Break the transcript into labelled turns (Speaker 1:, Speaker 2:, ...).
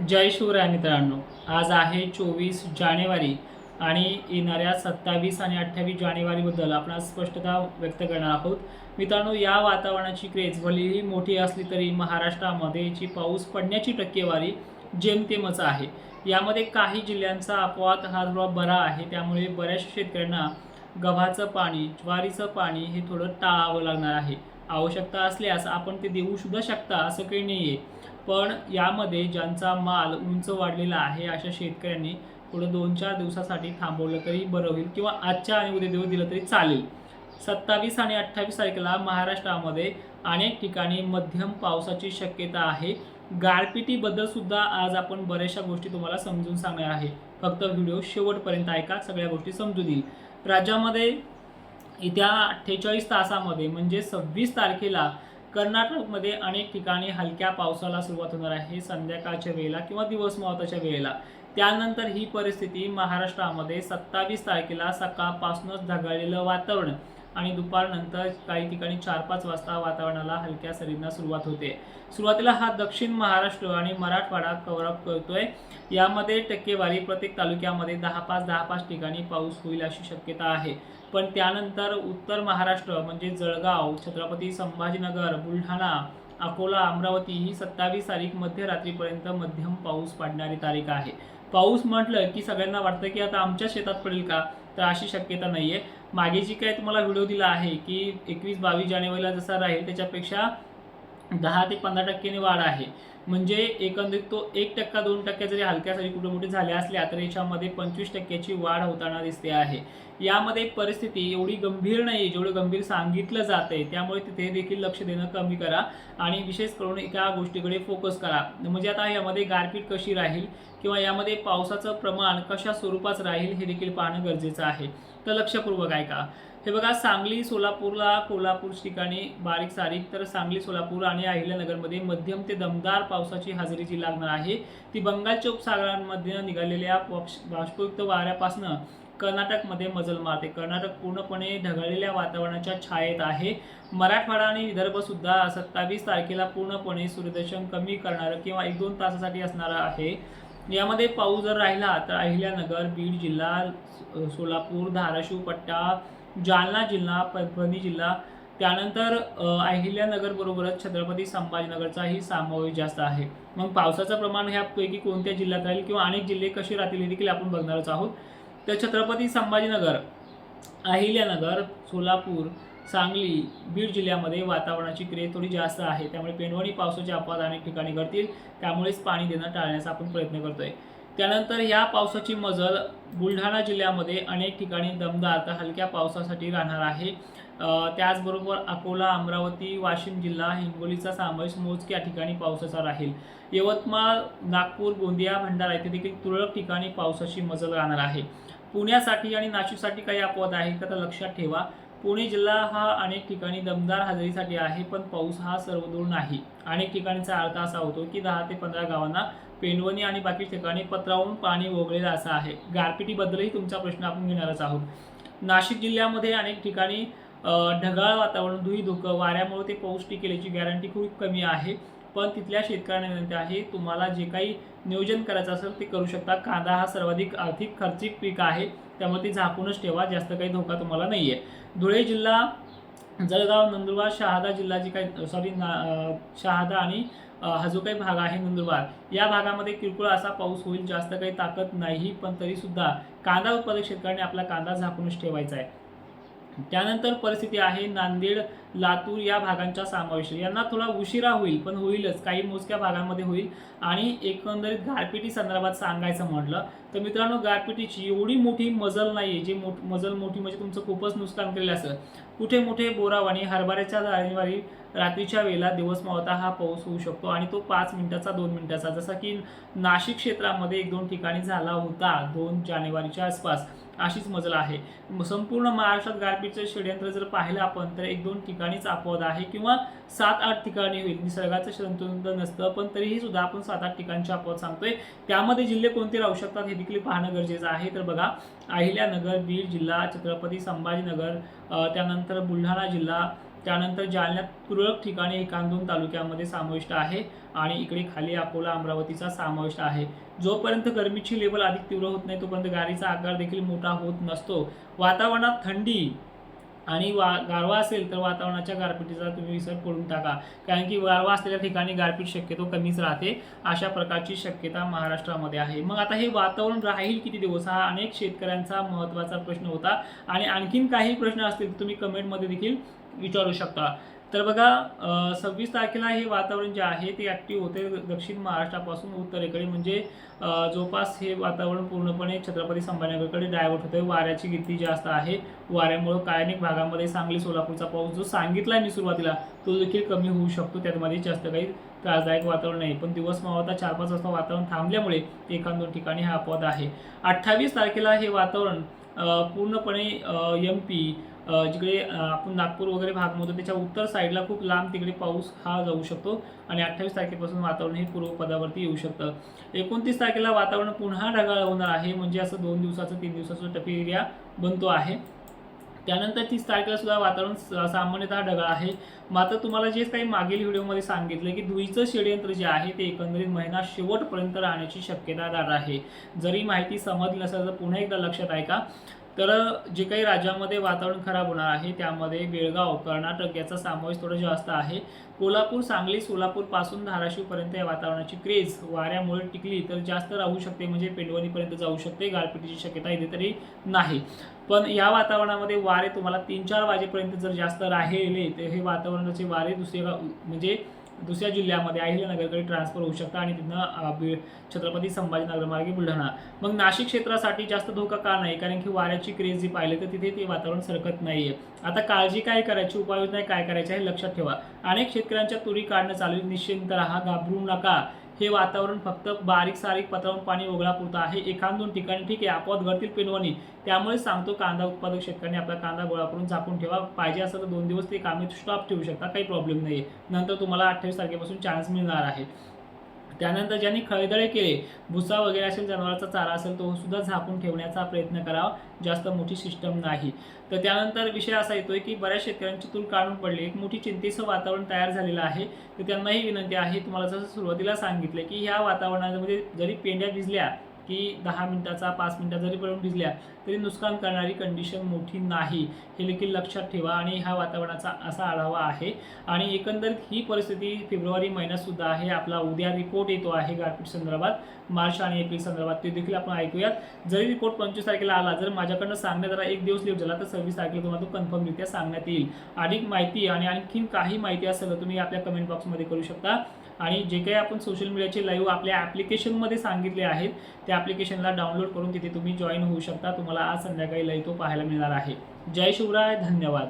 Speaker 1: जय शिवराय मित्रांनो आज आहे चोवीस जानेवारी आणि येणाऱ्या सत्तावीस आणि अठ्ठावीस जानेवारीबद्दल आपण स्पष्टता व्यक्त करणार आहोत. मित्रांनो या वातावरणाची क्रेज भलेही मोठी असली तरी महाराष्ट्रामध्ये जी पाऊस पडण्याची टक्केवारी जेमतेमच आहे. यामध्ये काही जिल्ह्यांचा अपवाद हा थोडा बरा आहे त्यामुळे बऱ्याचशा शेतकऱ्यांना गव्हाचं पाणी ज्वारीचं पाणी हे थोडं टाळावं लागणार आहे. आवश्यकता असल्यास आपण ते देऊ सुद्धा शकता असं काही नाही आहे पण यामध्ये ज्यांचा माल उंच वाढलेला आहे अशा शेतकऱ्यांनी पुढं दोन चार दिवसासाठी थांबवलं तरी बरं होईल किंवा आजच्या आणि उद्या दिवस दिलं तरी चालेल. सत्तावीस आणि अठ्ठावीस तारखेला महाराष्ट्रामध्ये अनेक ठिकाणी मध्यम पावसाची शक्यता आहे. गारपिटीबद्दल सुद्धा आज आपण बऱ्याचशा गोष्टी तुम्हाला समजून सांगणार आहे. फक्त व्हिडिओ शेवटपर्यंत ऐका सगळ्या गोष्टी समजून येईल. राज्यामध्ये येत्या अठ्ठेचाळीस तासामध्ये म्हणजे सव्वीस तारखेला कर्नाटकमध्ये अनेक ठिकाणी हलक्या पावसाला सुरुवात होणार आहे. संध्याकाळच्या वेळेला किंवा दिवस मावताच्या वेळेला. त्यानंतर ही परिस्थिती महाराष्ट्रामध्ये सत्तावीस तारखेला सकाळपासूनच ढगाळलेलं वातावरण. आणि दुपारनंतर काही ठिकाणी चार पाच वाजता वातावरणाला हलक्या सरींना सुरुवात होते. सुरुवातीला हा दक्षिण महाराष्ट्र आणि मराठवाडा कव्हरअप करतोय. यामध्ये टक्केवारी प्रत्येक तालुक्यामध्ये दहा पाच दहा पाच ठिकाणी पाऊस होईल अशी शक्यता आहे. पण त्यानंतर उत्तर महाराष्ट्र म्हणजे जळगाव छत्रपती संभाजीनगर बुलढाणा अकोला अमरावती ही सत्तावीस तारीख मध्यरात्रीपर्यंत मध्यम पाऊस पडणारी तारीख आहे. पाऊस म्हटलं की सगळ्यांना वाटतं की आता आमच्या शेतात पडेल का? तर अशी शक्यता नाही आहे मागे जी काय तुम्हाला व्हिडिओ दिला आहे की एकवीस बावीस जानेवारीला जसा राहील त्याच्यापेक्षा दहा ते पंधरा टक्क्याने वाढ आहे. म्हणजे एकंदरीत तो एक टक्का दोन टक्के जरी हलक्या सरी कुठे मोठे झाल्या असल्या तर याच्यामध्ये पंचवीस टक्क्याची वाढ होताना दिसते आहे. यामध्ये परिस्थिती एवढी गंभीर नाही जेवढं गंभीर सांगितलं जात आहे त्यामुळे तिथे देखील लक्ष देणं कमी करा आणि विशेष करून एका गोष्टीकडे फोकस करा. म्हणजे आता यामध्ये गारपीट कशी राहील? किंवा यामध्ये पावसाचं प्रमाण कशा स्वरूपात राहील हे देखील पाहणं गरजेचं आहे. तर लक्षपूर्वक आहे का हे बघा सांगली सोलापूरला कोल्हापूर ठिकाणी बारीक सारीक तर सांगली सोलापूर आणि अहिल्यानगरमध्ये मध्यम ते दमदार पावसाची हजेरी जी लागणार आहे. ती बंगालच्या उपसागरांमध्ये निघालेल्या पक्ष- बाष्पयुक्त वाऱ्यापासनं कर्नाटकमध्ये मजल मारते. कर्नाटक पूर्णपणे ढगाळलेल्या वातावरणाच्या छायेत आहे. मराठवाडा आणि विदर्भ सुद्धा सत्तावीस तारखेला पूर्णपणे सूर्यदर्शन कमी करणारं किंवा एक दोन तासासाठी असणारं आहे. यामध्ये पाऊस जर राहिला तर अहिल्यानगर बीड जिल्हा सोलापूर धाराशिव पट्टा जालना जिल्हा परभणी जिल्हा. त्यानंतर अहिल्यानगरबरोबरच छत्रपती संभाजीनगरचाही समावेश जास्त आहे. मग पावसाचं प्रमाण ह्यापैकी कोणत्या जिल्ह्यात राहील किंवा अनेक जिल्हे कसे राहतील हे देखील आपण बघणारच आहोत. तर छत्रपती संभाजीनगर अहिल्यानगर सोलापूर सांगली बीड जिल्ह्यामध्ये वातावरणाची क्रिया थोडी जास्त आहे. त्यामुळे पेनवणी पावसाचे अपवाद अनेक ठिकाणी घडतील. त्यामुळेच पाणी देणं टाळण्याचा आपण प्रयत्न करतोय. त्यानंतर या पावसाची मजल बुलढाणा जिल्ह्यामध्ये अनेक ठिकाणी दमदार तर हलक्या पावसासाठी राहणार आहे. त्याचबरोबर अकोला अमरावती वाशिम जिल्हा हिंगोलीचा समावेश मोजक्या ठिकाणी पावसाचा राहील. यवतमाळ नागपूर गोंदिया भंडारा येथे देखील तुरळक ठिकाणी पावसाची मजल राहणार आहे. पुण्यासाठी आणि नाशिकसाठी काही अपवाद आहे का तर लक्षात ठेवा. पुणे जिल्हा हा अनेक ठिकाणी दमदार हजेरीसाठी आहे पण पाऊस हा सर्वदूर नाही. अनेक ठिकाणीचा अर्थ असा होतो की दहा ते पंधरा गावांना पेंडवणी आणि बाकी ठिकाणी पत्रावून पाणी वगळेलं असं आहे. गारपिटीबद्दलही तुमचा प्रश्न आपण घेणारच आहोत. नाशिक जिल्ह्यामध्ये अनेक ठिकाणी ढगाळ वातावरण धुई धुकं वाऱ्यामुळे ते पाऊस टिकेल्याची गॅरंटी खूप कमी आहे. पण तिथल्या शेतकऱ्यांना विनंती आहे तुम्हाला जे काही नियोजन करायचं असेल ते करू शकता. कांदा हा सर्वाधिक आर्थिक खर्चिक पीक आहे. त्यामुळे ती झाकूनच ठेवा जास्त काही धोका तुम्हाला नाही आहे धुळे जिल्हा जळगाव नंदुरबार शहादा जिल्हा जी काही सॉरी ना शहादा आणि हा जो काही भाग आहे नंदुरबार या भागामध्ये किरकोळ असा पाऊस होईल जास्त काही ताकद नाही पण तरीसुद्धा कांदा उत्पादक शेतकऱ्यांनी आपला कांदा झाकूनच ठेवायचा आहे. त्यानंतर परिस्थिती आहे नांदेड लातूर या भागांचा समावेश. यांना थोडा उशिरा होईल पण होईलच. काही मोजक्या भागांमध्ये होईल आणि एकंदरीत गारपिटी संदर्भात सांगायचं म्हटलं तर मित्रांनो गारपिटीची एवढी मोठी मजल नाही आहे जी मोठ मजल मोठी म्हणजे तुमचं खूपच नुकसान केलेलं असं कुठे मोठे बोरावाणी हरभऱ्याच्या जानेवारी रात्रीच्या वेळेला दिवस मावता हा पाऊस होऊ शकतो आणि तो पाच मिनिटाचा दोन मिनिटाचा. जसा की नाशिक क्षेत्रामध्ये एक दोन ठिकाणी झाला होता दोन जानेवारीच्या आसपास. अशीच मजल आहे. संपूर्ण महाराष्ट्रात गारपीटचं षडयंत्र जर पाहिलं आपण तर एक दोन ठिकाणीच अपवाद आहे किंवा सात आठ ठिकाणी होईल. निसर्गाचं षडयंत्र नसतं पण तरीही सुद्धा आपण सात आठ ठिकाणचे अपवाद सांगतोय. त्यामध्ये जिल्हे कोणते राहू शकतात हे देखील पाहणं गरजेचं आहे. तर बघा अहिल्यानगर बीड जिल्हा छत्रपती संभाजीनगर त्यानंतर बुलढाणा जिल्हा त्यानंतर जालन्यात तुरळक ठिकाणी एकान दोन तालुक्यामध्ये समाविष्ट आहे आणि इकडे खाली अकोला अमरावतीचा समाविष्ट आहे. जोपर्यंत गरमीची लेवल अधिक तीव्र होत नाही तोपर्यंत गारीचा आकार देखील मोठा होत नसतो. वातावरणात थंडी आणि वा गारवा असेल तर वातावरणाच्या गारपिटीचा तुम्ही विसर करून टाका. कारण की गारवा असलेल्या ठिकाणी गारपीट शक्यतो कमीच राहते. अशा प्रकारची शक्यता महाराष्ट्रामध्ये आहे. मग आता हे वातावरण राहील किती दिवस? हा अनेक शेतकऱ्यांचा महत्त्वाचा प्रश्न होता. आणि आणखीन काही प्रश्न असतील तुम्ही कमेंटमध्ये देखील विचारू शकता. तर बघा सव्वीस तारखेला हे वातावरण जे आहे ते ॲक्टिव्ह होते दक्षिण महाराष्ट्रापासून उत्तरेकडे. म्हणजे जोपास जवळपास हे वातावरण पूर्णपणे छत्रपती संभाजीनगरकडे डायव्हर्ट होते वाऱ्याची गती जास्त आहे. वाऱ्यामुळं कायनिक भागामध्ये सांगली सोलापूरचा पाऊस जो सांगितला मी सुरुवातीला तो देखील कमी होऊ शकतो. त्यामध्ये जास्त काही त्रासदायक वातावरण नाही. पण दिवस मावता चार पाच वाजता वातावरण थांबल्यामुळे एखाद दोन ठिकाणी हा अपवाद आहे. अठ्ठावीस तारखेला हे वातावरण पूर्णपणे एम पी जिकडे आपण नागपूर वगैरे भाग म्हणतो त्याच्या उत्तर साईडला खूप लांब तिकडे पाऊस हा जाऊ शकतो आणि अठ्ठावीस तारखेपासून वातावरण हे पूर्वपदावरती येऊ शकतं. एकोणतीस तारखेला वातावरण पुन्हा ढगाळ होणार आहे म्हणजे असं दोन दिवसाचं तीन दिवसाचं टपी एरिया बनतो आहे. त्यानंतर तीस तारखेला सुद्धा वातावरण सामान्यतः ढगाळ आहे. मात्र तुम्हाला जे काही मागील व्हिडिओमध्ये सांगितलं की धुळीचं षडयंत्र जे आहे ते एकंदरीत महिना शेवटपर्यंत राहण्याची शक्यता दाट आहे. जरी माहिती समजली नसेल तर पुन्हा एकदा लक्षात आहे का? तर जे काही राज्यामध्ये वातावरण खराब होणार आहे त्यामध्ये बेळगाव कर्नाटक याचा समावेश थोडा जास्त आहे. कोल्हापूर सांगली सोलापूरपासून धाराशिवपर्यंत या वातावरणाची क्रेज वाऱ्यामुळे टिकली तर जास्त राहू शकते म्हणजे पेंडवणीपर्यंत जाऊ शकते गारपिटीची शक्यता इथे तरी नाही. पण या वातावरणामध्ये वारे तुम्हाला तीन चार वाजेपर्यंत जर जास्त राहिले तर हे वातावरणाचे वारे दुसऱ्या म्हणजे दुसऱ्या जिल्ह्यामध्ये अहिल्यानगरकडे ट्रान्सफर होऊ शकता आणि तिथनं छत्रपती संभाजीनगर मार्गे बुलढाणा मग नाशिक क्षेत्रासाठी जास्त धोका का नाही? कारण की वाऱ्याची क्रेज जी पाहिली तर तिथे ते वातावरण सरकत नाहीये. आता काळजी काय करायची? उपाययोजना काय करायची? आहे लक्षात ठेवा. अनेक शेतकऱ्यांच्या तुरी काढणं चालू निश्चिंत राहा घाबरू नका. हे वातावरण फक्त बारीक सारीक पत्रावर पाणी ओघळापुरतं आहे. एखाद दोन ठिकाणी ठीक आहे आपोआप घडतील पेनवणी. त्यामुळे सांगतो कांदा उत्पादक शेतकऱ्यांनी आपला कांदा गोळा करून झाकून ठेवा. पाहिजे असेल तर दोन दिवस ते कामे स्टॉप ठेवू शकता काही प्रॉब्लेम नाही नंतर तुम्हाला अठ्ठावीस तारखेपासून चान्स मिळणार आहे. त्यानंतर ज्यांनी खळदळे केले भुसा वगैरे असेल जनावराचा चारा असेल तो सुद्धा झाकून ठेवण्याचा प्रयत्न करावा. जास्त मोठी सिस्टम नाही. तर त्यानंतर विषय असा येतोय की बऱ्याच शेतकऱ्यांची तूर काढून पडली. एक मोठी चिंतेचं वातावरण तयार झालेलं आहे. तर त्यांनाही विनंती आहे तुम्हाला जसं सुरुवातीला सांगितलं की ह्या वातावरणामध्ये जरी पेंड्या भिजल्या की दहा मिनटाचा पाच मिनिटात जरी पर्यंत भिजल्या तरी नुकसान करणारी कंडिशन मोठी नाही. हे देखील लक्षात ठेवा आणि ह्या वातावरणाचा असा आढावा आहे. आणि एकंदरीत ही परिस्थिती फेब्रुवारी महिन्यातसुद्धा आहे. आपला उद्या रिपोर्ट येतो आहे गारपीट संदर्भात. मार्च आणि एप्रिल संदर्भात ते देखील आपण ऐकूयात. जरी रिपोर्ट पंचवीस तारखेला आला जर माझ्याकडनं सांगण्यात जरा एक दिवस लेट झाला तर सव्वीस तारखेला तुम्हाला तो कन्फर्मरित्या सांगण्यात येईल. अधिक माहिती आणि आणखीन काही माहिती असेल तर तुम्ही आपल्या कमेंट बॉक्समध्ये करू शकता. आणि जे काही आपण सोशल मीडियाचे लाईव्ह आपल्या ॲप्लिकेशनमध्ये सांगितले आहेत त्या ॲप्लिकेशनला डाउनलोड करून तिथे तुम्ही जॉईन होऊ शकता. तुम्हाला आज संध्याकाळी लाईव्ह तो पाहायला मिळणार आहे. जय शिवराय धन्यवाद.